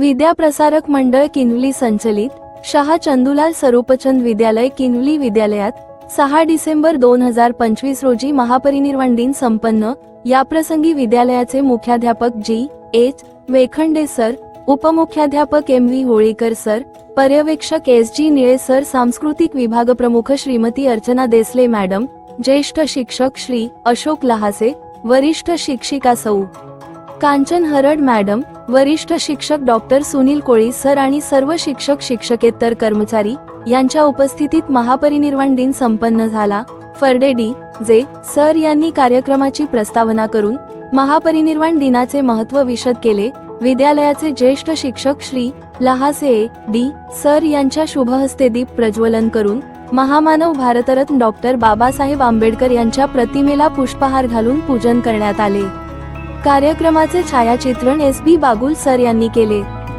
विद्याप्रसारक मंडळ किनवली संचलित शहा चंदुलाल सरोपचंद विद्यालय किनवली विद्यालयात सहा डिसेंबर दोन हजार पंचवीस रोजी महापरिनिर्वाण दिन संपन्न. याप्रसंगी विद्यालयाचे मुख्याध्यापक जी. एच. वेखंडे सर उपमुख्याध्यापक एम. व्ही. होळीकर सर पर्यवेक्षक एस. जी. निळे सर सांस्कृतिक विभाग प्रमुख श्रीमती अर्चना देसले मॅडम ज्येष्ठ शिक्षक श्री अशोक लहासे वरिष्ठ शिक्षिका सौ. कांचन हरड मॅडम वरिष्ठ शिक्षक डॉक्टर सुनील कोळी सर आणि सर्व शिक्षक शिक्षकेतर कर्मचारी यांच्या उपस्थितीत महापरिनिर्वाण दिन संपन्न झाला. फर्डे डी. जे. सर यांनी कार्यक्रमाची प्रस्तावना करून महापरिनिर्वाण दिनाचे महत्त्व विशद केले. विद्यालयाचे ज्येष्ठ शिक्षक श्री. लहासे डी. सर यांच्या शुभहस्ते दीप प्रज्वलन करून महामानव भारतरत्न डॉक्टर बाबासाहेब आंबेडकर यांच्या प्रतिमेला पुष्पहार घालून पूजन करण्यात आले. कार्यक्रमाचे छायाचित्रण एस बी बागुल सर यांनी केले.